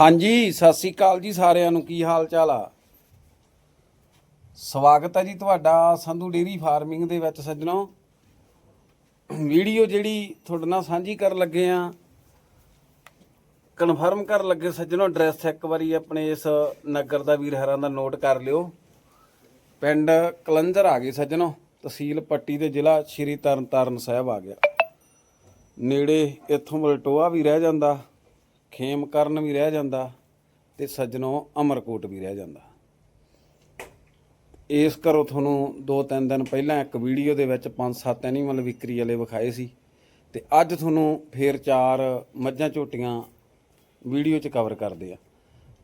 ਹਾਂਜੀ, ਸਤਿ ਸ੍ਰੀ ਅਕਾਲ ਜੀ ਸਾਰਿਆਂ ਨੂੰ। ਕੀ ਹਾਲ ਚਾਲ ਆ? ਸਵਾਗਤ ਹੈ ਜੀ ਤੁਹਾਡਾ ਸੰਧੂ ਡੇਰੀ ਫਾਰਮਿੰਗ ਦੇ ਵਿੱਚ ਸੱਜਣੋ। ਵੀਡੀਓ ਜਿਹੜੀ ਤੁਹਾਡੇ ਨਾਲ ਸਾਂਝੀ ਕਰਨ ਲੱਗੇ ਆ ਕਨਫਰਮ ਕਰਨ ਲੱਗੇ ਸੱਜਣੋ ਐਡਰੈਸ ਇੱਕ ਵਾਰੀ ਆਪਣੇ ਇਸ ਨਗਰ ਦਾ ਵੀਰ ਹਰਾਂ ਦਾ ਨੋਟ ਕਰ ਲਿਓ। ਪਿੰਡ ਕਲੰਦਰ ਆ ਗਏ ਸੱਜਣੋ, ਤਹਿਸੀਲ ਪੱਟੀ ਦੇ ਜ਼ਿਲ੍ਹਾ ਸ਼੍ਰੀ ਤਰਨਤਾਰਨ ਸਾਹਿਬ ਆ ਗਿਆ। ਨੇੜੇ ਇੱਥੋਂ ਮਲਟੋਆ ਵੀ ਰਹਿ ਜਾਂਦਾ। ਖੇਮਕਰਨ ਵੀ ਰਹਿ ਜਾਂਦਾ ਤੇ ਸੱਜਣੋਂ ਅਮਰਕੋਟ ਵੀ ਰਹਿ ਜਾਂਦਾ। ਇਸ ਕਰੋ ਤੁਹਾਨੂੰ ਦੋ ਤਿੰਨ ਦਿਨ ਪਹਿਲਾਂ ਇੱਕ ਵੀਡੀਓ ਦੇ ਵਿੱਚ ਪੰਜ ਸੱਤ ਐਨੀਮਲ ਵਿਕਰੀ ਵਾਲੇ ਵਿਖਾਏ ਸੀ ਤੇ ਅੱਜ ਤੁਹਾਨੂੰ ਫੇਰ ਚਾਰ ਮੱਝਾਂ ਝੋਟੀਆਂ ਵੀਡੀਓ 'ਚ ਕਵਰ ਕਰਦੇ ਆ।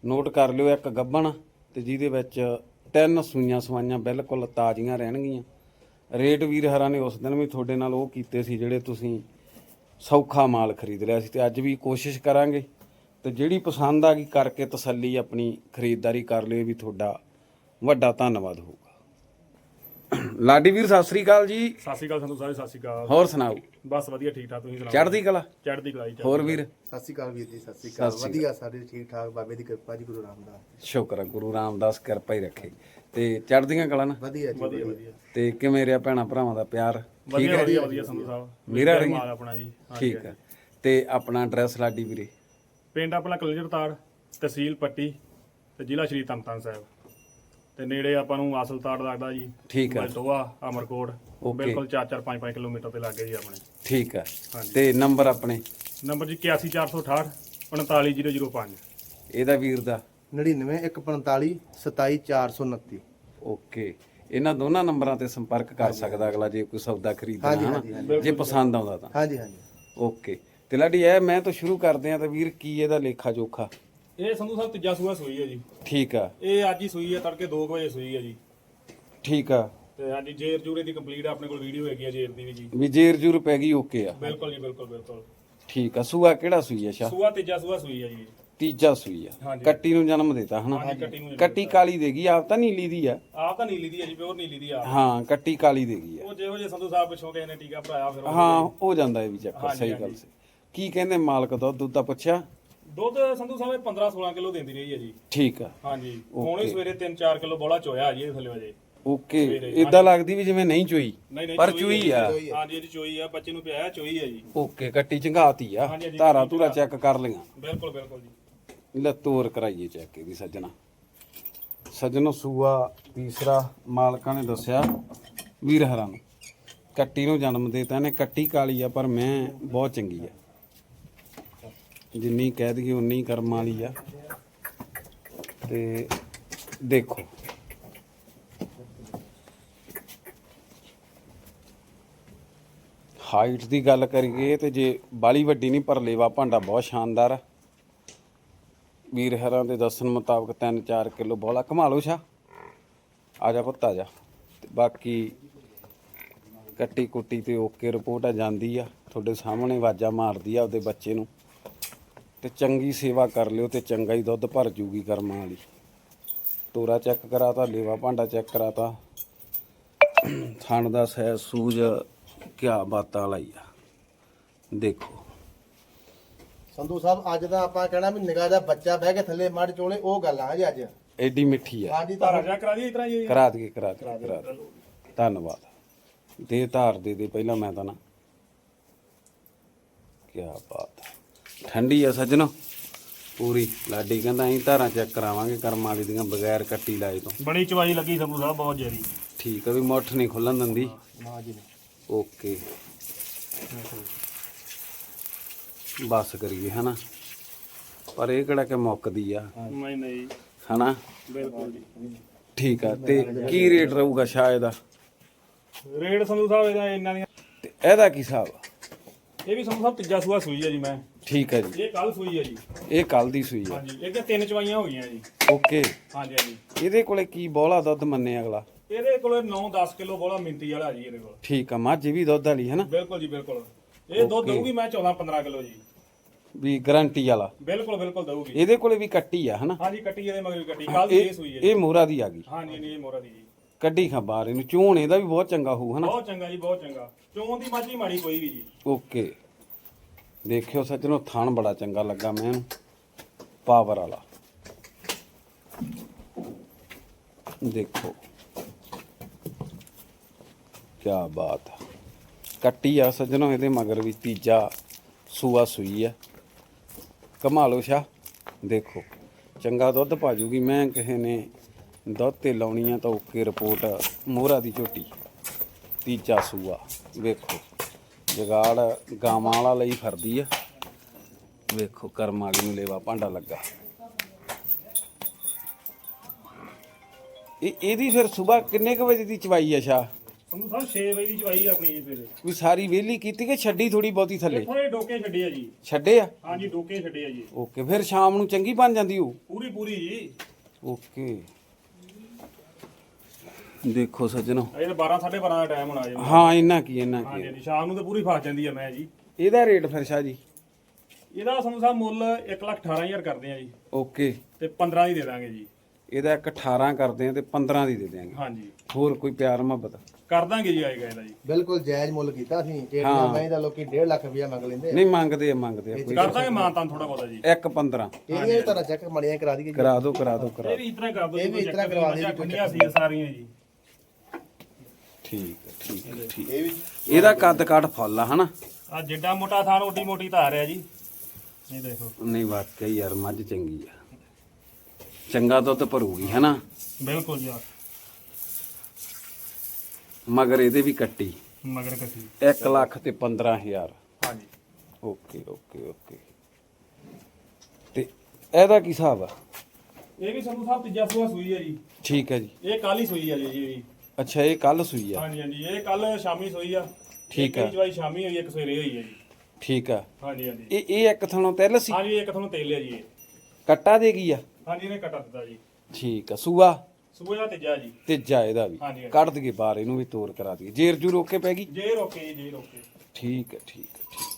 ਨੋਟ ਕਰ ਲਿਓ ਇੱਕ ਗੱਬਣ ਤੇ ਜਿਹਦੇ ਵਿੱਚ ਤਿੰਨ ਸੂਈਆਂ ਸਵਾਈਆਂ ਬਿਲਕੁਲ ਤਾਜ਼ੀਆਂ ਰਹਿਣਗੀਆਂ। ਰੇਟ ਵੀਰ ਹਰਾਂ ਨੇ ਉਸ ਦਿਨ ਵੀ ਤੁਹਾਡੇ ਨਾਲ ਉਹ ਕੀਤੇ ਸੀ ਜਿਹੜੇ ਤੁਸੀਂ ਸੌਖਾ ਮਾਲ ਖਰੀਦ ਲਿਆ ਸੀ ਤੇ ਅੱਜ ਵੀ ਕੋਸ਼ਿਸ਼ ਕਰਾਂਗੇ ਤੇ ਜਿਹੜੀ ਪਸੰਦ ਆ ਗਈ ਕਰਕੇ ਤਸੱਲੀ ਆਪਣੀ ਖਰੀਦਦਾਰੀ ਕਰ ਲਿਓ ਵੀ ਤੁਹਾਡਾ ਵੱਡਾ ਧੰਨਵਾਦ ਹੋਊਗਾ। ਲਾਡੀ ਵੀਰ ਸਤਿ ਸ੍ਰੀ ਅਕਾਲ ਜੀ। ਸਤਿ ਸ਼੍ਰੀ ਅਕਾਲ ਸੰਧੂ ਸਾਹਿਬ ਸਤਿ ਸ਼੍ਰੀ ਅਕਾਲ। ਹੋਰ ਸੁਣਾਓ? ਬਸ ਵਧੀਆ ਠੀਕ ਠਾਕ ਤੁਸੀਂ ਸੁਣਾਓ? ਚੜ੍ਹਦੀ ਕਲਾ? ਚੜ੍ਹਦੀ ਕਲਾਈ ਚ ਹੋਰ ਵੀਰ? ਸਤਿ ਸ਼੍ਰੀ ਅਕਾਲ ਵੀਰ ਜੀ ਸਤਿ ਸ਼੍ਰੀ ਅਕਾਲ। ਵਧੀਆ ਸਾਰੇ ਠੀਕ ਠਾਕ ਬਾਬੇ ਦੀ ਕਿਰਪਾ ਜੀ ਗੁਰੂ ਰਾਮਦਾਸ ਸ਼ੁਕਰ ਹੈ ਗੁਰੂ ਰਾਮਦਾਸ ਕਿਰਪਾ ਹੀ ਰੱਖੇ। ਤੇ ਚੜ੍ਹਦੀਆਂ ਕਲਾ ਨਾ? ਵਧੀਆ ਜੀ ਵਧੀਆ ਵਧੀਆ। ਤੇ ਕਿਵੇਂ ਰਿਹਾ ਭੈਣਾ ਭਰਾਵਾਂ ਦਾ ਪਿਆਰ? ਵਧੀਆ ਵਧੀਆ ਵਧੀਆ ਸੰਧੂ ਸਾਹਿਬ। ਮੇਰਾ ਰਹੀ ਆਪਣਾ ਜੀ। ਠੀਕ ਹੈ। ਤੇ ਆਪਣਾ ਐਡਰੈਸ ਲਾਡੀ ਵੀਰੇ? ਪਿੰਡ ਆਪਣਾ ਕਲਜਰ ਤਾੜ ਤਹਿਸੀਲ ਪੱਟੀ ਤੇ ਜ਼ਿਲ੍ਹਾ ਸ਼੍ਰੀ ਤਰਨਤਾਰਨ ਸਾਹਿਬ। ਤੇ ਨੇੜੇ ਆਪਾਂ ਨੂੰ ਆਸਲ ਤਾੜ ਲੱਗਦਾ ਜੀ ਠੀਕ ਹੈ ਬਲਟੋਆ ਅਮਰਕੋਟ। Okay. ਬਿਲਕੁਲ 4-4 5-5 ਕਿਲੋਮੀਟਰ ਤੇ ਲੱਗੇ ਜੀ ਆਪਣੇ। ਠੀਕ ਹੈ ਹਾਂਜੀ। ਤੇ ਨੰਬਰ ਆਪਣੇ? ਨੰਬਰ ਜੀ 81468 45005 ਇਹਦਾ ਵੀਰ ਦਾ? 99 145 27429 ਓਕੇ। ਇਹਨਾਂ ਦੋਨਾਂ ਨੰਬਰਾਂ ਤੇ ਸੰਪਰਕ ਕਰ ਸਕਦਾ ਅਗਲਾ ਜੇ ਕੋਈ ਸੌਦਾ ਖਰੀਦਣਾ ਹਾਂਜੀ, ਹੈ ਹਾਂਜੀ, ਨਾ ਜੇ ਪਸੰਦ ਆਉਂਦਾ ਤਾਂ। ਹਾਂਜੀ ਹਾਂਜੀ। ਓਕੇ। ਤੇ ਲਾਡੀ ਇਹ ਮੈਂ ਤਾਂ ਸ਼ੁਰੂ ਕਰਦੇ ਆ ਤਾਂ ਵੀਰ ਕੀ ਇਹਦਾ ਲੇਖਾ ਜੋਖਾ? ਇਹ ਸੰਧੂ ਸਾਹਿਬ ਤੀਜਾ ਸੂਆ ਸੂਈ ਹੈ ਜੀ। ਠੀਕ ਆ। ਇਹ ਅੱਜ ਹੀ ਸੂਈ ਹੈ ਤੜਕੇ 2 ਵਜੇ ਸੂਈ ਹੈ ਜੀ। ਠੀਕ ਆ। ਤੇ ਹਾਂਜੀ ਜੇਰ ਜੂਰੇ ਦੀ ਕੰਪਲੀਟ ਆਪਣੇ ਕੋਲ ਵੀਡੀਓ ਹੈਗੀ ਹੈ ਜੇਰ ਦੀ ਵੀ ਜੀ। ਵੀ ਜੇਰ ਜੂਰ ਪੈ ਗਈ ਓਕੇ ਆ। ਬਿਲਕੁਲ ਜੀ ਬਿਲਕੁਲ ਬਿਲਕੁਲ। ਠੀਕ ਆ। ਸੂਆ ਕਿਹੜਾ ਸੂਈ ਆ ਸ਼ਾ ਸੂਆ ਤੀਜਾ ਸੂਆ ਸੂਈ ਹੈ ਜੀ। ਤੀਜਾ ਸੂਈ ਆ। ਹਾਂਜੀ। ਕੱਟੀ ਨੂੰ ਜਨਮ ਦਿੱਤਾ ਹਨਾ? ਹਾਂਜੀ ਕੱਟੀ ਨੂੰ ਕੱਟੀ ਕਾਲੀ ਦੇਗੀ ਆਪ ਤਾਂ ਨੀਲੀ ਦੀ ਆ। ਆਪ ਤਾਂ ਨੀਲੀ ਦੀ ਹੈ ਜੀ ਪਿਓਰ ਨੀਲੀ ਦੀ ਆ। ਹਾਂ ਕੱਟੀ ਕਾਲੀ ਦੇਗੀ ਆ। ਉਹ ਜਿਹੋ ਜੇ ਸੰਧੂ ਸਾਹਿਬ ਪਿਛੋਂ ਕਿਸੇ ਨੇ ਟੀਕਾ ਭਰਾਇਆ ਫਿਰ ਉਹ- ਹਾਂ ਹੋ ਜਾਂਦਾ ਇਹ ਵੀ ਚੱਕਰ ਸਹੀ ਗੱਲ। ਸੀ। ਕੀ ਕਹਿੰਦੇ ਮਾਲਕ ਦੁੱਧ ਦੁੱਧ ਦਾ ਪੁੱਛਿਆ? ਦੁੱਧ ਸੰਧੂ ਸਾਹਿਬ 15 16 ਕਿਲੋ ਦਿੰਦੀ ਰਹੀ ਹੈ ਜੀ। ਠੀਕ ਆ। ਹਾਂਜੀ। ਹੁਣ ਸਵੇਰੇ 3-4 ਕਿਲੋ ਬੋਲਾ ਚੋਇਆ ਜੀ ਥੱਲੇ ਵਜੇ ਓਕੇ। ਇਦਾਂ ਲੱਗਦੀ ਵੀ ਜਿਵੇਂ ਨਹੀਂ ਚੋਈ। ਪਰ ਚੋਈ ਆ। ਹਾਂਜੀ ਇਹਦੀ ਚੋਈ ਆ ਬੱਚੇ ਨੂੰ ਪਿਆਇਆ ਚੋਈ ਹੈ ਜੀ। ਓਕੇ ਕੱਟੀ ਚੰਗਾਤੀ ਆ। ਧਾਰਾ ਧੂਰਾ ਚੈੱਕ ਕਰ ਲਈਆਂ। ਬਿਲਕੁਲ ਬਿਲਕੁਲ ਜੀ। ਲੈ ਤੋਰ ਕਰਾਈਏ ਚੈੱਕ ਇਹਦੀ ਸੱਜਣਾ। ਸੱਜਣੋ ਸੂਆ ਤੀਸਰਾ ਮਾਲਕਾਂ ਨੇ ਦੱਸਿਆ ਵੀਰ ਹਰਾਂ ਨੂੰ। ਕੱਟੀ ਨੂੰ ਜਨਮ ਦੇਤਾ ਇਹਨੇ ਕੱਟੀ ਕਾਲੀ ਆ ਪਰ ਮੈਂ ਬਹੁਤ ਚੰਗੀ ਆ। ਜਿੰਨੀ ਕਹਿ ਦਈਏ ਉਨੀ ਕਰਮ ਵਾਲੀ ਆ। ਤੇ ਦੇਖੋ। ਹਾਈਟ ਦੀ ਗੱਲ ਕਰੀਏ ਤੇ ਜੇ ਬਾਲੀ ਵੱਡੀ ਨਹੀਂ, ਪਰ ਲੇਵਾ ਭਾਂਡਾ ਬਹੁਤ ਸ਼ਾਨਦਾਰ ਆ। ਵੀਰ ਹਰਾਂ ਦੇ ਦੱਸਣ ਮੁਤਾਬਕ 3-4 ਕਿਲੋ ਬੋਲਾ। ਕਮਾ ਲਓ ਛਾ ਆ ਜਾ ਪੁੱਤ, ਆ ਜਾ। ਤੇ ਬਾਕੀ ਕੱਟੀ ਕੁੱਟੀ ਤੇ ਓਕੇ ਰਿਪੋਰਟ ਆ, ਜਾਂਦੀ ਆ। ਤੁਹਾਡੇ ਸਾਹਮਣੇ ਆਵਾਜ਼ਾਂ ਮਾਰਦੀ ਆ ਉਹਦੇ ਬੱਚੇ ਨੂੰ। ਤੇ ਚੰਗੀ ਸੇਵਾ ਕਰ ਲਿਓ ਤੇ ਚੰਗਾ ਹੀ ਦੁੱਧ ਭਰ ਜੂਗੀ ਕਰਮਾਂ ਵਾਲੀ। ਤੋਰਾ ਚੈੱਕ ਕਰਾਤਾ ਲੇਵਾ ਭਾਂਡਾ ਚੈੱਕ ਕਰਾਤਾ। ਥਣ ਦਾ ਸਹਿ ਸੂਜ ਕਿਆ ਬਾਤਾਂ ਹੀ ਆ ਦੇਖੋ। ਸੰਧੂ ਸਾਹਿਬ ਅੱਜ ਦਾ ਆਪਾਂ ਕਹਿਣਾ ਵੀ ਨਿਗਾਹ ਦਾ ਬੱਚਾ ਬਹਿ ਕੇ ਥੱਲੇ ਮੜ ਚੋਲੇ ਉਹ ਗੱਲ ਆ ਜੀ ਅੱਜ। ਐਡੀ ਮਿੱਠੀ ਆ। ਹਾਂਜੀ ਧਾਰਾ ਤਾਂ ਜਾ ਕਰਾ ਦੀ ਇਤਰਾ ਜੀ ਕਰਾ ਦਈਏ ਕਰਾ ਦਈਏ ਕਰਾ ਦਈਏ। ਧੰਨਵਾਦ। ਦੇ ਧਾਰ ਦੇ ਦੇ ਪਹਿਲਾਂ ਮੈਂ ਤਾਂ ਨਾ। ਕੀ ਬਾਤ। ਹੈ। ਠੰਡੀ ਆ ਸੱਜਣੋ। ਪੂਰੀ ਲਾਡੀ ਕਹਿੰਦਾ ਅਸੀਂ ਧਾਰਾਂ ਚੈੱਕ ਕਰਾਵਾਂਗੇ ਕਰਮ ਵਾਲੀ ਦੀਆਂ ਬਗੈਰ ਕੱਟੀ ਲਾਏ ਤੋਂ। ਬੜੀ ਚਵਾਈ ਲੱਗੀ ਸੰਧੂ ਸਾਹਿਬ ਬਹੁਤ ਜ਼ਿਆਦੀ। ਠੀਕ ਆ ਵੀ ਮੁੱਠ ਨਹੀਂ ਖੁੱਲਣ ਦਿੰਦੀ। ਨਾ ਜੀ ਓਕੇ। ਬਸ ਕਰੀਏ ਹਨਾ? ਪਰ ਇਹ ਕਿਹੜਾ ਕਿ ਮੁੱਕਦੀ ਆ? ਨਹੀਂ ਨਹੀਂ। ਹਨਾ? ਬਿਲਕੁਲ ਜੀ। ਠੀਕ ਆ ਤੇ ਕੀ ਰੇਟ ਰਹੂਗਾ ਸ਼ਾਇਦ? ਆ ਰੇਟ ਸੰਧੂ ਸਾਹਿਬ ਇਹਦਾ ਇੰਨਾ ਦੀਆਂ ਤੇ ਇਹਦਾ ਕੀ ਹਿਸਾਬ ਆ? ਇਹ ਵੀ ਸੰਧੂ ਸਾਹਿਬ ਤੀਜਾ ਸੂਆ ਸੂਈ ਹੈ ਜੀ ਮੈਂ। ਠੀਕ ਹੈ ਜੀ। ਇਹ ਕੱਲ ਸੂਈ ਹੈ ਜੀ। ਇਹ ਕੱਲ ਦੀ ਸੂਈ ਆ ਹਾਂਜੀ ਇਹ ਤੇ ਤਿੰਨ ਚਵਾਈਆਂ ਹੋ ਗਈਆਂ ਜੀ। ਓਕੇ। ਹਾਂਜੀ ਹਾਂਜੀ। ਇਹਦੇ ਕੋਲੇ ਕੀ ਬੋਲਾ ਦੁੱਧ ਮੰਨੇ ਅਗਲਾ? ਇਹਦੇ ਕੋਲੇ 9-10 ਕਿਲੋ ਬੋਲਾ ਮਿੰਤੀ ਵਾਲਾ ਜੀ ਇਹਦੇ ਕੋਲ। ਠੀਕ ਆ ਮੱਝ ਵੀ ਦੁੱਧ ਵਾਲੀ ਹੈ ਨਾ? ਬਿਲਕੁਲ ਜੀ ਬਿਲਕੁਲ। ਇਹ ਦੁੱਧ ਦਊਗੀ ਮੈਂ 14-15 ਕਿਲੋ ਜੀ। ਵੀ ਗਾਰੰਟੀ ਵਾਲਾ। ਬਿਲਕੁਲ ਬਿਲਕੁਲ ਦਊਗੀ। ਇਹਦੇ ਕੋਲੇ ਵੀ ਕੱਟੀ ਆ ਹਨਾ? ਹਾਂਜੀ ਕੱਟੀ ਇਹਦੇ ਮਗਰ ਕੱਟੀ। ਕੱਲ ਦੀ ਇਹ ਸੂਈ ਹੈ। ਇਹ ਮੋਰਾ ਦੀ ਆ ਗਈ। ਹਾਂਜੀ ਨਹੀਂ ਇਹ ਮੋਰਾ ਦੀ ਜੀ। ਕੱਢੀ ਖਾ ਬਾਹਰ ਇਹਨੂੰ। ਚੋਣ ਇਹਦਾ ਵੀ ਬਹੁਤ ਚੰਗਾ ਹੋਊ ਹਨਾ? ਬਹੁਤ ਚੰਗਾ ਜੀ ਬਹੁਤ ਚੰਗਾ। ਚੋਣ ਦੀ ਮਾਝੀ ਮਾੜੀ ਕੋਈ ਵੀ ਜੀ। ਓਕੇ। ਦੇਖਿਓ ਸੱਜਣੋ, ਥਣ ਬੜਾ ਚੰਗਾ ਲੱਗਾ ਮੈਨੂੰ ਪਾਵਰ ਵਾਲਾ। ਦੇਖੋ। ਕੀ ਬਾਤ ਹੈ ਕੱਟੀ ਆ ਸੱਜਣੋ ਇਹਦੇ ਮਗਰ ਵੀ ਤੀਜਾ ਸੂਆ ਸੂਈ ਆ। ਕਮਾ ਲਓ ਸ਼ਾ। ਦੇਖੋ, ਚੰਗਾ ਦੁੱਧ ਪਾ ਜੂਗੀ ਮੈਂ ਕਿਸੇ ਨੇ ਦੁੱਧ ਤੇ ਲਾਉਣੀ ਆ ਤਾਂ ਓਕੇ ਰਿਪੋਰਟ ਮੋਹਰਾ ਦੀ ਝੋਟੀ। ਤੀਜਾ ਸੂਆ। ਵੇਖੋ। ਜਗਾੜ ਗਾਵਾਂ ਵਾਲਾ ਲਈ ਫਰਦੀ ਆ। ਵੇਖੋ ਕਰਮ ਵਾਲੀ ਨੂੰ ਲੇਵਾ ਭਾਂਡਾ ਲੱਗਾ। ਇਹ ਇਹਦੀ ਫਿਰ ਸਵੇਰ ਕਿੰਨੇ ਕੁ ਵਜੇ ਦੀ ਚਵਾਈ ਆ ਸ਼ਾ ਸੰਧੂ ਸਾਹਿਬ 6 ਵਜੇ ਦੀ ਚਵਾਈ ਆ ਆਪਣੀ ਜੀ ਸਵੇਰੇ। ਵੀ ਸਾਰੀ ਵਿਹਲੀ ਕੀਤੀ ਕਿ ਛੱਡੀ ਥੋੜੀ ਬਹੁਤੀ ਥੱਲੇ? ਥੋੜੇ ਡੋਕੇ ਛੱਡੇ ਆ ਜੀ। ਛੱਡੇ ਆ? ਹਾਂਜੀ ਡੋਕੇ ਛੱਡੇ ਆ ਜੀ। ਓਕੇ ਫਿਰ ਸ਼ਾਮ ਨੂੰ ਚੰਗੀ ਬਣ ਜਾਂਦੀ ਉਹ? ਪੂਰੀ ਪੂਰੀ ਜੀ। ਓਕੇ। ਦੇਖੋ ਸੱਜਣੋ। ਅਜੇ ਤਾਂ 12 12:30 ਦਾ ਟਾਈਮ ਹੋਣਾ ਜੀ ਹਾਂ ਇੰਨਾ ਕੀ ਇੰਨਾ ਕੀ। ਹਾਂਜੀ ਸ਼ਾਮ ਨੂੰ ਤਾਂ ਪੂਰੀ ਫਸ ਜਾਂਦੀ ਆ ਮੈਂ ਜੀ। ਇਹਦਾ ਰੇਟ ਫਿਰ ਸ਼ਾਹ ਜੀ? ਇਹਦਾ ਸੰਧੂ ਸਾਹਿਬ ਮੁੱਲ 118000 ਕਰਦੇ ਆ ਜੀ। ਓਕੇ। ਤੇ 15 ਦੀ ਦੇ ਦਾਂਗੇ ਜੀ। ਇਹਦਾ ਇੱਕ 18 ਕਰਦੇ ਆ ਤੇ 15 ਦੀ ਦੇ ਦਿਆਂਗੇ। ਹਾਂਜੀ। ਹੋਰ ਕੋਈ ਪਿਆਰ ਮੁਹੱਬਤ? ਕਰ ਦਾਂਗੇ ਜੀ ਆਏਗਾ ਇਹਦਾ ਜੀ। ਬਿਲਕੁਲ ਜਾਇਜ਼ ਮੁੱਲ ਕੀਤਾ ਸੀ ਜਿਹੜੀਆਂ ਮੈਂ ਦਾ ਲੋਕੀ 1.5 ਲੱਖ ਰੁਪਇਆ ਮੰਗ ਲੈਂਦੇ। ਨਹੀਂ ਮੰਗਦੇ ਆ ਮੰਗਦੇ ਆ ਕੋਈ ਕਰ ਦਾਂਗੇ ਮਾਨਤਾਂ ਥੋੜਾ ਬਹੁਤਾ ਜੀ। ਇੱਕ 15 ਇਹ ਵੀ ਤਰ੍ਹਾਂ ਚੈੱਕ ਮੜੀਆਂ ਕਰਾ ਦਈਏ ਜੀ। ਕਰਾ ਦਿਓ ਕਰਾ ਦਿਓ ਕਰਾ ਇਹ ਵੀ ਇਤਨਾ ਕਰ ਦੋ ਇਹ ਵੀ ਇਸ ਤਰ੍ਹਾਂ ਕਰਵਾ ਦਿਓ ਜੀ, ਠੰਡੀਆਂ ਸੀ ਸਾਰੀਆਂ ਜੀ। ਠੀਕ ਹੈ ਠੀਕ ਹੈ ਠੀਕ ਇਹ ਵੀ ਇਹਦਾ ਕੱਦ ਕਾਠ ਫੁੱਲ ਆ ਹਨਾ? ਆ ਜਿੱਡਾ ਮੋਟਾ ਥਾਨ ਓਡੀ ਮੋਟੀ ਧਾਰ ਆ ਜੀ। ਇਹ ਦੇਖੋ। ਨਹੀਂ ਵਾਕਈ ਯਾਰ ਮੱਝ ਚੰਗੀ ਆ। ਚੰਗਾ ਦੁੱਧ ਭਰੂਗੀ ਹਨਾ? ਬਿਲਕੁਲ ਜੀ। ਮਗਰ ਇਹਦੇ ਵੀ ਕੱਟੀ। ਮਗਰ ਕੱਟੀ। 1 ਲੱਖ ਤੇ 15000 ਹਾਂਜੀ। Okay okay okay. ਤੇ ਇਹਦਾ ਕੀ ਹਿਸਾਬ ਆ? ਇਹ ਵੀ ਸੰਧੂ ਸਾਹਿਬ ਤੀਜਾ ਸੂਆ ਸੂਈ ਹੈ ਜੀ। ਠੀਕ ਹੈ ਜੀ। ਇਹ ਕੱਲ ਹੀ ਸੂਈ ਆ ਜੀ ਇਹ ਵੀ ਅੱਛਾ ਇਹ ਕੱਲ ਸੂਈ ਆ। ਹਾਂਜੀ ਹਾਂਜੀ ਇਹ ਕੱਲ ਸ਼ਾਮੀ ਸੂਈ ਆ। ਠੀਕ ਇੱਕ ਆ। ਜਵਾਈ ਸ਼ਾਮੀ ਹੋਈ ਇੱਕ ਸਵੇਰੇ ਹੋਈ ਹੈ ਜੀ। ਠੀਕ ਆ। ਹਾਂਜੀ ਹਾਂਜੀ। ਇਹ ਇਹ ਇੱਕ ਥਣੋਂ ਤਿਲ ਸੀ? ਹਾਂਜੀ ਇੱਕ ਤੁਹਾਨੂੰ ਤੇਲ ਲਿਆ ਜੀ ਇਹ। ਕੱਟਾ ਦੇ ਗਈ ਆ? ਹਾਂਜੀ ਇਹਨੇ ਕਟਾ ਦਿੱਤਾ ਜੀ। ਠੀਕ ਆ ਸੂਆ? ਸੂਏ ਦਾ ਤੀਜਾ ਜੀ। ਤੀਜਾ ਇਹਦਾ ਵੀ। ਹਾਂਜੀ, ਹਾਂਜੀ। ਕੱਢ ਦਈਏ ਬਾਹਰ ਇਹਨੂੰ ਵੀ ਤੋਰ ਕਰਾ ਦਈਏ। ਜੇਰ ਜੂ ਰੋਕ ਪੈ ਗਈ? ਜੇ ਰੋਕੇ ਜੀ ਜੇ ਰੋਕੇ ਠੀਕ ਹੈ ਠੀਕ ਹੈ ਠੀਕ ਹੈ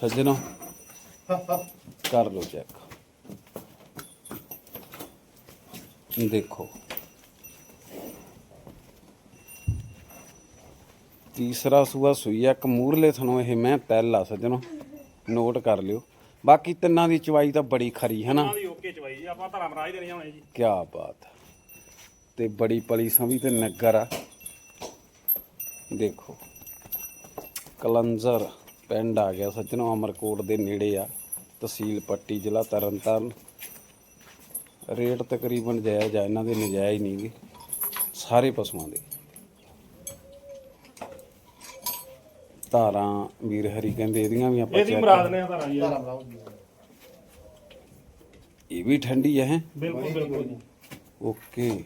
ਸੱਜਣੋ ਕਰ ਲਓ ਚੈੱਕ। ਦੇਖੋ। ਤੀਸਰਾ ਸੂਆ ਸੂਈ ਆ ਇੱਕ ਮੂਰਲੇ ਥਣੋਂ ਇਹ ਮੈਂ ਆ ਸੱਜਣੋ ਨੋਟ ਕਰ ਲਿਓ। ਬਾਕੀ ਤਿੰਨਾਂ ਦੀ ਚਵਾਈ ਤਾਂ ਬੜੀ ਖਰੀ ਹੈ ਨਾ? ਉਹਨਾਂ ਦੀ ਓਕੇ ਚਵਾਈ ਜੀ ਆਪਾਂ ਧਰਮ ਰਾਜ ਦੇਣੀਆਂ ਹੋਣੇ ਜੀ। ਕੀ ਬਾਤ। ਤੇ ਬੜੀ ਪਲੀ ਸੰਭੀ ਤੇ ਨਗਰ ਆ। ਦੇਖੋ ਕਲੰਜ਼ਰ ਪਿੰਡ ਆ ਗਿਆ ਸੱਜਣੋ ਅਮਰਕੋਟ ਦੇ ਨੇੜੇ ਆ ਤਹਿਸੀਲ ਪੱਟੀ ਜ਼ਿਲ੍ਹਾ ਤਰਨਤਾਰਨ। ਰੇਟ ਤਕਰੀਬਨ ਜਾਇਜ਼ ਆ ਇਹਨਾਂ ਦੇ ਨਜਾਇਜ਼ ਨਹੀਂਗੇ ਸਾਰੇ ਪਸ਼ੂਆਂ ਦੇ। ਧਾਰਾਂ ਵੀਰ ਹਰੀ ਕਹਿੰਦੇ ਇਹਦੀਆਂ ਵੀ ਆਪਾਂ ਇਹਦੀ check ਮੁਰਾਦ ਨੇ ਧਾਰਾਂ ਜੀ। ਇਹ ਵੀ ਠੰਡੀ ਹੈ? ਬਿਲਕੁਲ ਬਿਲਕੁਲ ਜੀ। ਓਕੇ।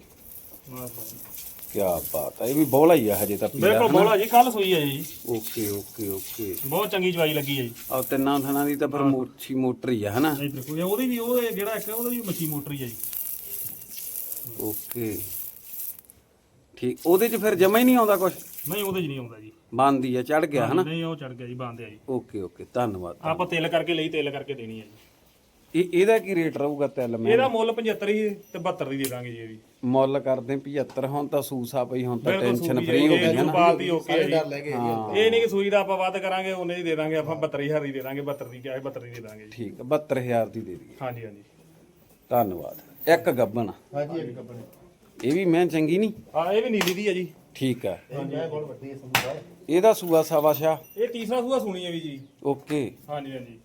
ਕੀ ਬਾਤ ਹੈ ਇਹ ਵੀ ਬੋਲਾ ਹੀ ਆ ਹਜੇ ਤਾਂ ਪੀਲਾ ਬਿਲਕੁਲ? ਬੋਲਾ ਜੀ ਕੱਲ ਸੂਈ ਹੈ ਜੀ। Okay okay okay. ਬਹੁਤ ਚੰਗੀ ਚਵਾਈ ਲੱਗੀ ਹੈ ਜੀ। ਆ ਤਿੰਨਾਂ ਥਣਾਂ ਦੀ ਤਾਂ ਫਿਰ ਮੋਛੀ ਮੋਟਰ ਹੀ ਆ ਹਨਾ? ਇਹ ਦੇਖੋ ਇਹ ਉਹਦੀ ਵੀ ਉਹ ਜਿਹੜਾ ਇੱਕ ਉਹਦਾ ਵੀ ਮੱਛੀ ਮੋਟਰ ਹੀ ਹੈ ਜੀ। ਓਕੇ। ਠੀਕ ਉਹਦੇ ਚ ਫਿਰ ਜਮਾ ਹੀ ਨਹੀਂ ਆਉਂਦਾ ਕੁਝ ਨਹੀਂ ਉਹਦੇ 'ਚ ਨਹੀਂ ਆਉਂਦਾ ਜੀ। ਬੰਦੀ ਆ ਚੜ ਗਿਆ ਹਨਾ? ਨਹੀਂ ਉਹ ਚੜ ਗਿਆ ਜੀ ਬੰਦ ਆ ਜੀ। ਓਕੇ ਓਕੇ ਧੰਨਵਾਦ ਆਪਾਂ ਤਿਲ ਕਰਕੇ ਲਈ ਤਿਲ ਕਰਕੇ ਦੇਣੀ ਹੈ ਜੀ। ਇਹ ਇਹਦਾ ਕੀ ਰੇਟ ਰਹੂਗਾ ਤਿਲ ਮੈਂ ਇਹਦਾ ਮੁੱਲ 75 ਹੀ ਤੇ 72 ਦੀ ਦੇ ਦਾਂਗੇ ਜੀ ਇਹ ਵੀ ਮੁੱਲ ਕਰਦੇ 75 ਹੁਣ ਤਾਂ ਸੂਸਾ ਪਈ ਹੁਣ ਤਾਂ ਬਿਲਕੁਲ ਟੈਨਸ਼ਨ ਸੂਈ ਫ੍ਰੀ ਹੋ ਹੈ, ਗਈ ਇਹ ਓਕੇ ਸਾਰੇ ਜੀ। ਡਰ ਲੈ ਗਏ ਜੀ ਇਹ ਨਹੀਂ ਕਿ ਸੂਈ ਦਾ ਆਪਾਂ ਵੱਧ ਕਰਾਂਗੇ ਉਹਨੇ ਦੀ ਦੇ ਦਾਂਗੇ ਆਪਾਂ 72000 ਦੀ ਦੇ ਦਾਂਗੇ 72 ਦੀ ਕਿਹਾ 72 ਦੀ ਦੇ ਦਾਂਗੇ ਜੀ। ਠੀਕ ਆ 72000 ਦੀ ਦੇ ਦਈਏ। ਹਾਂਜੀ ਹਾਂਜੀ। ਧੰਨਵਾਦ। ਇੱਕ ਗੱਬਣ। ਹਾਂਜੀ ਇੱਕ ਕੱਪੜੇ ਇਹ ਵੀ ਮੈਂ ਚੰਗੀ ਨਹੀਂ? ਆ ਇਹ ਵੀ ਨੀਲੀ ਦੀ ਹੈ ਜੀ। ਠੀਕ ਆ। ਇਹ ਮੈਂ ਬਹੁਤ ਵੱਡੀ ਸੰਧੂ ਸਾਹਿਬ ਇਹਦਾ ਸੂਆ ਸਾਵਾ ਸ਼ਾ। ਇਹ ਤੀਸਰਾ ਸੂਆ ਸੁਣੀ ਹੈ ਵੀ ਜੀ। ਓਕੇ। ਹਾਂਜੀ ਹਾਂਜੀ।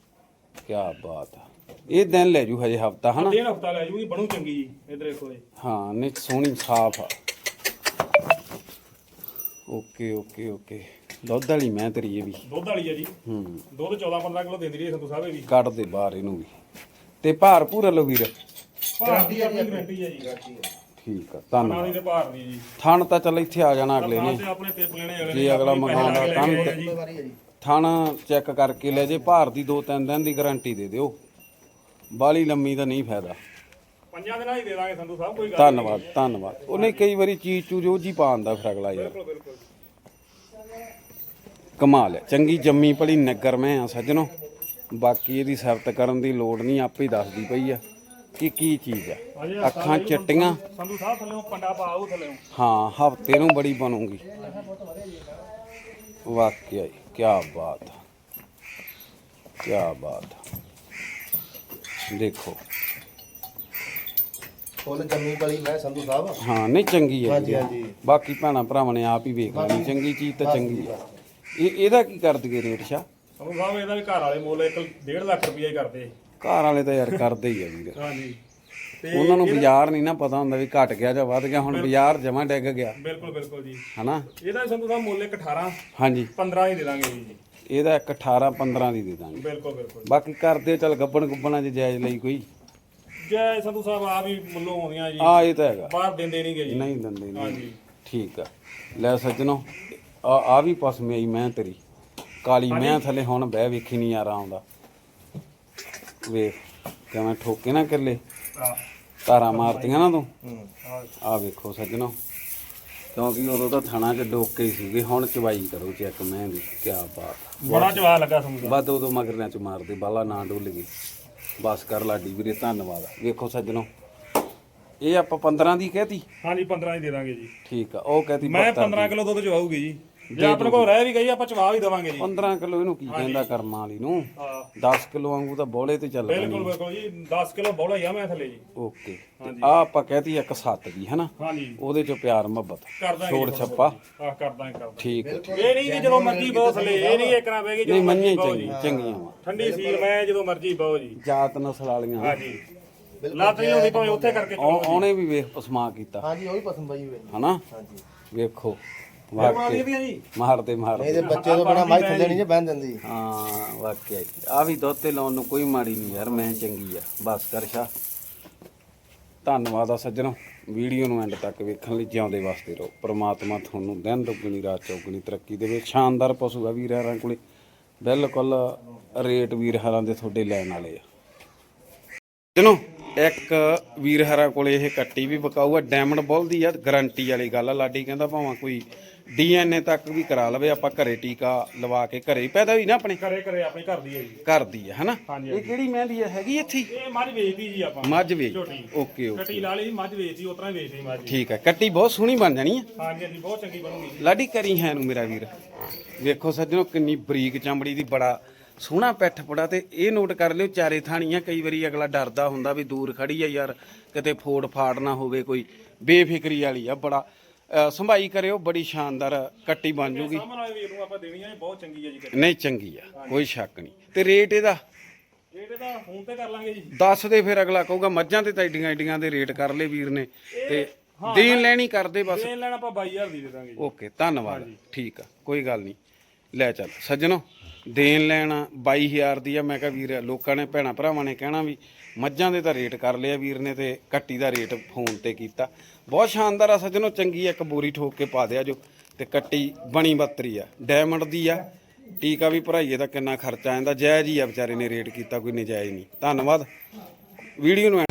ਕੀ ਬਾਤ ਆ। ਇਹ ਦਿਨ ਲੈ ਜੂ ਹਜੇ ਹਫਤਾ ਹਨਾ? ਡੇਢ ਹਫਤਾ ਲੈ ਜੂਗੀ ਬਣੂ ਚੰਗੀ ਜੀ ਇਧਰ ਦੇਖੋ ਇਹ। ਹਾਂ ਨਿਕ ਸੋਹਣੀ ਸਾਫ਼ ਆ। Okay okay okay. ਦੁੱਧ ਵਾਲੀ ਮੈਂ ਤੇਰੀ ਇਹ ਵੀ। ਦੁੱਧ ਵਾਲੀ ਹੈ ਜੀ। ਹੂੰ। ਦੁੱਧ 14 15 ਕਿਲੋ ਦਿੰਦੀ ਰਹੀ ਸੰਤੂ ਸਾਹਿਬ ਇਹ ਵੀ। ਕੱਢ ਦੇ ਬਾਹਰ ਇਹਨੂੰ ਵੀ। ਤੇ ਭਾਰ ਪੂਰਾ ਲੋ ਵੀਰ? ਭਾਰਤੀ ਆਪਣੀ ਗਰੰਟੀ ਹੈ ਜੀ। ਠੀਕ ਆ ਨਾਲ ਧੰਨਵਾਦ ਦੀ ਤੇ ਭਾਰ ਦੀ ਜੀ। ਥਣ ਤਾਂ ਚੱਲ ਇੱਥੇ ਆ ਜਾਣਾ ਅਗਲੇ ਨਾਲ ਨੇ। ਤੇ ਆਪਣੇ ਪੇਪ ਲੈਣੇ ਅਗਲੇ ਜੇ ਅਗਲਾ ਮੰਗਾਉਂਦਾ ਤਾਂ ਜੀ। ਜੀ ਥਣ ਚੈੱਕ ਕਰਕੇ ਲੈ ਜੇ ਭਾਰ ਦੀ 2-3 ਦਿਨ ਦੀ ਗਾਰੰਟੀ ਦੇ ਦਿਓ। ਬਾਲੀ ਲੰਮੀ ਦਾ ਨਹੀਂ ਫਾਇਦਾ। ਪੰਜਾਂ ਦਿਨਾਂ ਹੀ ਦੇ ਦਾਂਗੇ ਸੰਤੂ ਸਾਹਿਬ ਕੋਈ ਗੱਲ ਧੰਨਵਾਦ ਧੰਨਵਾਦ। ਉਹਨੇ ਕਈ ਵਾਰੀ ਚੀਜ਼ ਚੂਜ ਉਹ ਜੀ ਪਾਉਂਦਾ ਫਿਰ ਅਗਲਾ ਯਾਰ। ਬਿਲਕੁਲ ਬਿਲਕੁਲ। ਕਮਾਲ ਹੈ। ਚੰਗੀ ਜੰਮੀ ਭਲੀ ਨਗਰ ਮੈਂ ਆ ਸੱਜਣੋ। ਬਾਕੀ ਇਹਦੀ ਸਿਫਤ ਕਰਨ ਦੀ ਲੋੜ ਨਹੀਂ ਆਪੇ ਹੀ ਦੱਸਦੀ ਪਈ ਆ ਕਿ ਕੀ ਚੀਜ਼ ਆ। ਅੱਖਾਂ ਚਿੱਟੀਆਂ। ਸੰਤੂ ਸਾਹਿਬ ਥੱਲੇ ਪੰਡਾ ਪਾਉ ਥੱਲੇ। ਹਾਂ ਹਫ਼ਤੇ ਨੂੰ ਬੜੀ ਬਣੂਗੀ। ਵਾਕਿਆ ਹੀ ਕੀ ਬਾਤ ਆ। ਕੀ ਬਾਤ ਦੇਖੋ। ਫੁੱਲ ਜੰਮੀ ਪਲੀ ਮੈਂ ਸੰਧੂ ਸਾਹਿਬ। ਹਾਂ ਨਹੀਂ ਚੰਗੀ ਹੈ ਹਾਂਜੀ। ਬਾਕੀ ਭੈਣਾਂ ਭਰਾਵਾਂ ਨੇ ਆਪ ਹੀ ਵੇਖ ਲੈਣੀ ਚੰਗੀ ਚੀਜ਼ ਤਾਂ ਚੰਗੀ ਹੈ ਇਹ ਇਹਦਾ ਕੀ ਕਰ ਦਈਏ ਰੇਟ ਸ਼ਾ ਸੰਧੂ ਸਾਹਿਬ ਇਹਦਾ ਵੀ ਘਰ ਵਾਲੇ ਮੁੱਲ 1.5 ਲੱਖ ਰੁਪਈਆ ਹੀ ਕਰਦੇ। ਘਰ ਵਾਲੇ ਤਾਂ ਯਾਰ ਕਰਦੇ ਹੀ ਆ ਵੀਰ। ਹਾਂਜੀ। ਤੇ ਉਹਨਾਂ ਨੂੰ ਬਾਜ਼ਾਰ ਨਹੀਂ ਨਾ ਪਤਾ ਹੁੰਦਾ ਵੀ ਘਟ ਗਿਆ ਜਾਂ ਵੱਧ ਗਿਆ ਹੁਣ ਬਾਜ਼ਾਰ ਜਮਾ ਡਿੱਗ ਗਿਆ। ਬਿਲਕੁਲ ਬਿਲਕੁਲ ਜੀ। ਹਨਾ? ਇਹਦਾ ਸੰਧੂ ਸਾਹਿਬ ਮੁੱਲ ਇੱਕ 18 ਹਾਂਜੀ। 15 ਹੀ ਦੇ ਦਾਂਗੇ ਜੀ। ਇਹਦਾ ਇੱਕ 18 15 ਦੀ ਦੇ ਦਾਂਗੇ। ਬਿਲਕੁਲ ਬਿਲਕੁਲ। ਬਾਕੀ ਕਰਦੇ ਚੱਲ ਗੱਬਣ ਗੁੱਬਣਾ ਚ ਜਾਇਜ਼ ਲਈ ਕੋਈ। ਜੈ ਸੰਧੂ ਸਾਹਿਬ ਆ ਵੀ ਮੁੱਲੋਂ ਆਉਂਦੀਆਂ ਜੀ। ਆ ਇਹ ਤਾਂ ਹੈਗਾ। ਬਾਹਰ ਦਿੰਦੇ ਨਹੀਂਗੇ ਜੀ। ਨਹੀਂ ਦਿੰਦੇ ਨਹੀਂ। ਠੀਕ ਆ। ਲੈ ਸੱਜਣੋ ਆ ਆ ਵੀ ਪਸਮੇ ਆਈ ਮੈਂ ਤੇਰੀ। ਕਾਲੀ ਮੈਂ ਥੱਲੇ ਹੁਣ ਬਹਿ ਵੇਖੀ ਨਹੀਂ ਯਾਰ ਆਉਂਦਾ ਵੇਖ ਕਿਵੇਂ ਠੋਕੇ ਨਾ ਕਿਰਲੇ। ਤਾਰਾਂ ਮਾਰਤੀਆਂ ਨਾ ਤੂੰ। ਹੂੰ। ਆ ਵੇਖੋ ਸੱਜਣੋ। ਕਿਉਂਕਿ ਉਦੋਂ ਤਾਂ ਥਣਾ ਚ ਡੋਕੇ ਹੀ ਸੀਗੇ ਹੁਣ ਚਵਾਈ ਕਰੋ ਚੈੱਕ ਮੈਂ ਦੀ ਕੀ ਬਾਤ। ਬੜਾ ਜਵਾ ਲੱਗਾ ਸਾਹਿਬ ਵੱਧ ਉਦੋਂ ਮਗਰਿਆਂ ਚ ਮਾਰਦੇ ਬਾਲਾ ਨਾ ਡੁੱਲ ਗਈ। ਬਸ ਕਰ ਲਾਡੀ ਵੀਰੇ ਧੰਨਵਾਦ। ਵੇਖੋ ਸੱਜਣੋ ਇਹ ਆਪਾਂ 15 ਦੀ ਕਹਿਤੀ? ਹਾਂਜੀ 15 ਹੀ ਦੇ ਦਾਂਗੇ ਜੀ। ਠੀਕ ਆ ਉਹ ਕਹਿਤੀ ਮੈਂ 72 15 ਕਿਲੋ ਦੁੱਧ ਚਵਾਉਗੀ ਜੀ। ਜੇ ਆਪਣੇ ਕੋਲ ਰਹਿ ਵੀ ਗਈ ਆਪਾਂ ਚਵਾ ਵੀ ਦਵਾਂਗੇ ਜੀ। 15 ਕਿਲੋ ਇਹਨੂੰ ਕੀ ਕਹਿੰਦਾ ਕਰਮਾਂ ਵਾਲੀ ਨੂੰ? ਹਾਂ। 10 ਕਿਲੋ ਵਾਂਗੂ ਤਾਂ ਬੋਲੇ ਤੇ ਚੱਲ ਬਿਲਕੁਲ ਪੈਣੀ। ਬਿਲਕੁਲ ਜੀ। 10 ਕਿਲੋ ਬੋਲਾ ਹੀ ਆ ਮੈਂ ਥੱਲੇ ਜੀ। ਓਕੇ। ਆ ਆਪਾਂ ਕਹਿਤੀ ਇੱਕ ਸੱਤ ਦੀ ਹਨਾ? ਹਾਂਜੀ। ਉਹਦੇ ਚ ਪਿਆਰ ਮੁਹੱਬਤ। ਛੋੜ ਛੱਪਾ। ਬਹੁਤ। ਆਹ ਕਰ ਦਾਂਗੇ ਕਰ ਦਾਂਗੇ। ਠੀਕ। ਇਹ ਨਹੀਂ ਕਿ ਜਦੋਂ ਮਰਜ਼ੀ ਬਹੁਤ ਥੱਲੇ ਇਹ ਨਹੀਂ ਇੱਕ ਨਾ ਬਹਿ ਗਈ ਨਹੀਂ ਜਦੋਂ ਮੰਨੀਆਂ ਬਹੁ ਜੀ। ਚੰਗੀਆਂ ਵਾ। ਠੰਡੀ ਸੀਲ ਮੈਂ ਜਦੋਂ ਮਰਜ਼ੀ ਬਹੁ ਜੀ। ਜਾਤ ਨਸਲ ਵਾਲੀਆਂ। ਹਾਂਜੀ। ਲੱਤ ਨਹੀਂ ਹੁੰਦੀ ਭਾਵੇਂ ਉੱਥੇ ਕਰਕੇ ਉਹਨੇ ਵੀ ਵੇਖ ਪਸਮਾ ਕੀਤਾ। ਹਾਂਜੀ ਉਹ ਵੀ ਪਸੰਦ ਪਈ ਹੋਈ ਹਨਾ? ਹਾਂਜੀ ਵੇਖੋ। ਮਾਰੀ ਵਾਕਈ ਦੀਆਂ ਜੀ। ਮਾਰਦੇ ਮਾਰਦੇ। ਇਹਦੇ ਬੱਚੇ ਤੋਂ ਬਣਾ ਮਾਈ ਥੱਲੇ ਨਹੀਂ ਜੇ ਬਹਿਣ ਦਿੰਦੀ। ਹਾਂ ਵਾਕਿਆ ਆ ਵੀ ਦੁੱਧ ਤੇ ਲਾਉਣ ਨੂੰ ਕੋਈ ਮਾੜੀ ਨਹੀਂ ਯਾਰ ਮੈਂ ਚੰਗੀ ਆ। ਬਸ ਕਰ ਸ਼ਾ। ਧੰਨਵਾਦ ਆ ਸੱਜਣੋ। ਵੀਡੀਓ ਨੂੰ ਐਂਡ ਤੱਕ ਵੇਖਣ ਲਈ ਜਿਉਂਦੇ ਵਾਸਤੇ ਰਹੋ। ਪ੍ਰਮਾਤਮਾ ਤੁਹਾਨੂੰ ਦਿਨ ਦੁੱਗਣੀ ਰਾਤ ਚੌਗਣੀ ਤਰੱਕੀ ਦੇਵੇ। ਸ਼ਾਨਦਾਰ ਪਸ਼ੂ ਆ ਵੀਰ ਹਰਾਂ ਕੋਲੇ। ਬਿਲਕੁਲ ਰੇਟ ਵੀਰ ਹਰਾਂ ਦੇ ਤੁਹਾਡੇ ਲੈਣ ਵਾਲੇ ਆ। ਜਨੋ ਇੱਕ ਵੀਰ ਹਰਾਂ ਕੋਲੇ ਇਹ ਕੱਟੀ ਵੀ ਬਕਾਊ ਆ ਡਾਇਮੰਡ ਬੁੱਲ ਦੀ ਆ ਗਾਰੰਟੀ ਵਾਲੀ ਗੱਲ ਆ ਲਾਡੀ ਕਹਿੰਦਾ ਭਾਵੇਂ ਕੋਈ ਡੀਐਨਏ ਤੱਕ ਵੀ ਕਰਾ ਲਵੇ ਆਪਾਂ ਘਰੇ ਟੀਕਾ ਲਵਾ ਕੇ ਘਰੇ ਹੀ ਪੈਦਾ ਹੋਈ ਨਾ ਆਪਣੇ? ਕਰੇ ਕਰੇ ਆਪਣੀ ਘਰ ਦੀ ਹੈ ਜੀ ਘਰ ਦੀ ਆ ਹਨਾ? ਹਾਂਜੀ, ਇਹ ਕਿਹੜੀ ਮਹਿੰਦੀ ਆ ਹੈਗੀ ਇੱਥੇ? ਹੀ? ਇਹ ਮੱਝ ਵੇਚਦੀ ਜੀ ਆਪਾਂ। ਮੱਝ ਵੇਚ ਝੋਟੀ। Okay okay. ਕੱਟੀ ਲਾ ਲਈ ਮੱਝ ਵੇਚਦੀ ਉਤਰਾ ਹੀ ਵੇਚਦੀ ਮੱਝ। ਠੀਕ ਆ ਕੱਟੀ ਬਹੁਤ ਸੋਹਣੀ ਬਣ ਜਾਣੀ ਆ। ਹਾਂਜੀ ਹਾਂਜੀ ਬਹੁਤ ਚੰਗੀ ਬਣੂਗੀ। ਲਾਡੀ ਕਰੀ ਹੈ ਨੂੰ ਮੇਰਾ ਵੀਰ। ਵੇਖੋ ਸੱਜਣੋ ਕਿੰਨੀ ਬਰੀਕ ਚਮੜੀ ਦੀ ਬੜਾ ਸੋਹਣਾ ਪਿੱਠ ਪੜਾ ਤੇ ਇਹ ਨੋਟ ਕਰ ਲਿਓ ਚਾਰੇ ਥਾਣੀਆਂ ਕਈ ਵਾਰੀ ਅਗਲਾ ਡਰਦਾ ਹੁੰਦਾ ਵੀ ਦੂਰ ਖੜੀ ਆ ਯਾਰ ਕਿਤੇ ਫੋੜ ਫਾੜ ਨਾ ਹੋਵੇ ਕੋਈ ਬੇਫਿਕਰੀ ਵਾਲੀ ਆ ਬੜਾ। ਅ, ਸੰਭਾਈ ਕਰਿਓ ਬੜੀ ਸ਼ਾਨਦਾਰ ਕੱਟੀ ਬਣ ਜੂਗੀ। ਸਾਹਮਣੇ ਵਾਲੇ ਵੀਰ ਨੂੰ ਆਪਾਂ ਦੇਣੀ ਹੈ ਬਹੁਤ ਚੰਗੀ ਹੈ ਜੀ ਕੱਟੀ। ਨਹੀਂ ਚੰਗੀ ਆ ਕੋਈ ਸ਼ੱਕ ਨਹੀਂ। ਤੇ ਰੇਟ ਇਹਦਾ? ਇਹ ਤਾਂ ਫੋਨ ਤੇ ਕਰ ਲਾਂਗੇ ਜੀ। ਦੱਸ ਦੇ ਫਿਰ ਅਗਲਾ ਕਹੂਗਾ ਮੱਝਾਂ ਤੇ ਤਾਂ ਏਡੀਆਂ ਏਡੀਆਂ ਦੇ ਰੇਟ ਕਰ ਲਏ ਵੀਰ ਨੇ। ਤੇ ਦੇਣ ਲੈਣੀ ਕਰਦੇ ਬਸ। ਦੇਣ ਲੈਣਾ ਆਪਾਂ 22000 ਦੀ ਦੇ ਦਾਂਗੇ ਜੀ। ਓਕੇ ਧੰਨਵਾਦ। ਠੀਕ ਆ ਕੋਈ ਗੱਲ ਨਹੀਂ। ਲੈ ਚੱਲ ਸੱਜਣੋ। ਦੇਣ ਲੈਣਾ 22000 ਦੀ ਆ। ਮੈਂ ਕਿਹਾ ਵੀਰ, ਲੋਕਾਂ ਨੇ ਭੈਣਾ ਭਰਾਵਾਂ ਨੇ ਕਹਿਣਾ ਵੀ ਮੱਝਾਂ ਦੇ ਤਾਂ ਰੇਟ ਕਰ ਲਿਆ ਵੀਰ ਨੇ ਤੇ ਕੱਟੀ ਦਾ ਰੇਟ ਫੋਨ ਤੇ ਕੀਤਾ। ਬਹੁਤ ਸ਼ਾਨਦਾਰ ਆ ਸੱਜਣੋ, ਚੰਗੀ ਇੱਕ ਬੋਰੀ ਠੋਕ ਕੇ ਪਾ ਦਿਆ ਜੋ। ਤੇ ਕੱਟੀ ਬਣੀ ਬੱਤਰੀ ਆ ਡਾਇਮੰਡ ਦੀ ਆ। ਟੀਕਾ ਵੀ ਭਰਾਈਏ ਦਾ ਕਿੰਨਾ ਖਰਚਾ ਆਂਦਾ ਜਾਇਜ਼ ਹੀ ਆ ਵਿਚਾਰੇ ਨੇ ਰੇਟ ਕੀਤਾ, ਕੋਈ ਨਜਾਇਜ਼ ਨਹੀਂ। ਧੰਨਵਾਦ। ਵੀਡੀਓ ਨੂੰ